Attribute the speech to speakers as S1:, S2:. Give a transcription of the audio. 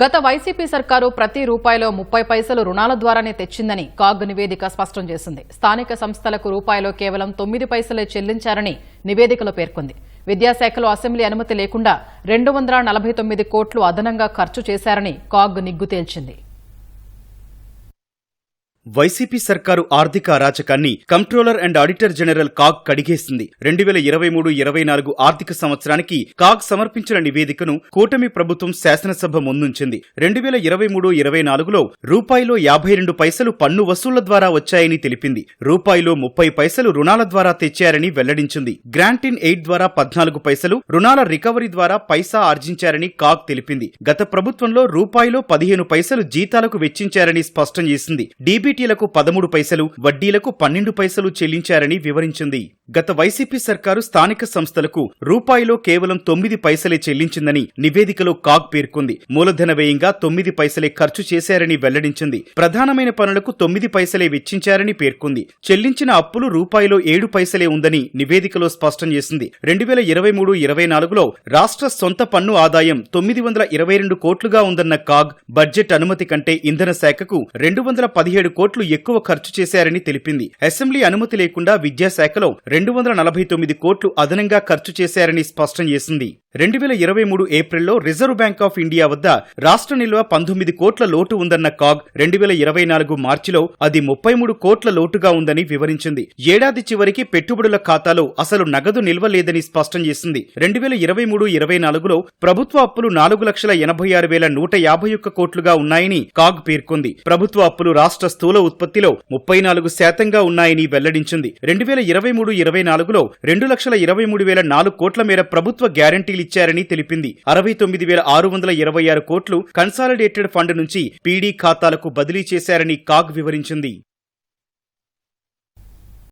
S1: గత వైసీపీ సర్కారు ప్రతి రూపాయిలో ముప్పై పైసలు రుణాల ద్వారానే తెచ్చిందని కాగ్ నివేదిక స్పష్టం చేసింది. స్థానిక సంస్థలకు రూపాయిలో కేవలం తొమ్మిది పైసలే చెల్లించారని నివేదికలో పేర్కొంది. విద్యాశాఖలో అసెంబ్లీ అనుమతి లేకుండా రెండు వందల నలభై తొమ్మిది కోట్లు అదనంగా ఖర్చు చేశారని కాగ్ నిగ్గు తేల్చింది.
S2: వైసీపీ సర్కారు ఆర్థిక అరాచకాన్ని controller and auditor general CAG కడిగేసింది. రెండు వేల ఇరవై మూడు ఇరవై నాలుగు ఆర్థిక సంవత్సరానికి కాగ్ సమర్పించిన నివేదికను కూటమి ప్రభుత్వం శాసనసభ ముందుంచింది. రెండు వేల ఇరవై మూడు ఇరవై నాలుగులో రూపాయిలో యాభై రెండు పైసలు పన్ను వసూళ్ళ ద్వారా వచ్చాయని తెలిపింది. రూపాయిలో ముప్పై పైసలు రుణాల ద్వారా తెచ్చారని వెల్లడించింది. గ్రాంట్ ఇన్ ఎయిడ్ ద్వారా పద్నాలుగు పైసలు రుణాల రికవరీ ద్వారా పైసా ఆర్జించారని కాగ్ తెలిపింది. గత ప్రభుత్వంలో రూపాయిలో పదిహేను పైసలు జీతాలకు వెచ్చించారని స్పష్టం చేసింది. డీబీటీలకు పదమూడు పైసలు వడ్డీలకు పన్నెండు పైసలు చెల్లించారని వివరించింది. గత వైసీపీ సర్కారు స్థానిక సంస్థలకు రూపాయిలో కేవలం తొమ్మిది పైసలే చెల్లించిందని నివేదికలో కాగ్ పేర్కొంది. మూలధన వ్యయంగా తొమ్మిది పైసలే ఖర్చు చేశారని వెల్లడించింది. ప్రధానమైన పనులకు తొమ్మిది పైసలే వెచ్చించారని పేర్కొంది. చెల్లించిన అప్పులు రూపాయిలో ఏడు పైసలే ఉందని నివేదికలో స్పష్టం చేసింది. రెండు వేల ఇరవై మూడు ఇరవై నాలుగులో రాష్ట్ర సొంత పన్ను ఆదాయం తొమ్మిది వందల ఇరవై రెండు కోట్లుగా ఉందన్న కాగ్ బడ్జెట్ అనుమతి కంటే ఇంధన శాఖకు రెండు వందల పదిహేడు కోట్లు ఎక్కువ ఖర్చు చేశారని తెలిపింది. అసెంబ్లీ అనుమతి లేకుండా విద్యాశాఖలో రెండు వందల నలభై తొమ్మిది కోట్లు అదనంగా ఖర్చు చేశారని స్పష్టం చేసింది. రెండు వేల ఇరవై మూడు ఏప్రిల్లో రిజర్వ్ బ్యాంక్ ఆఫ్ ఇండియా వద్ద రాష్ట్ర నిల్వ పంతొమ్మిది కోట్ల లోటు ఉందన్న కాగ్ రెండు వేల ఇరవై నాలుగు మార్చిలో అది ముప్పై మూడు కోట్ల లోటుగా ఉందని వివరించింది. ఏడాది చివరికి పెట్టుబడుల ఖాతాలో అసలు నగదు నిల్వ లేదని స్పష్టం చేసింది. రెండు వేల ఇరవై మూడు ఇరవై నాలుగులో ప్రభుత్వ అప్పులు నాలుగు లక్షల ఎనభై ఆరు వేల నూట యాభై ఒక్క కోట్లుగా ఉన్నాయని కాగ్ పేర్కొంది. ప్రభుత్వ అప్పులు రాష్ట్ర స్థూల ఉత్పత్తిలో ముప్పై నాలుగు శాతంగా ఉన్నాయని వెల్లడించింది. రెండు వేల ఇరవై మూడు ఇరవై నాలుగులో రెండు లక్షల ఇరవై మూడు వేల నాలుగు కోట్ల మేర ప్రభుత్వ గ్యారంటీ ఇచ్చారని తెలిపింది. అరవై తొమ్మిది వేల ఆరు వందల ఇరవై ఆరు కోట్లు కన్సాలిడేటెడ్ ఫండ్ నుంచి పీడీ ఖాతాలకు బదిలీ చేశారని కాగ్ వివరించింది.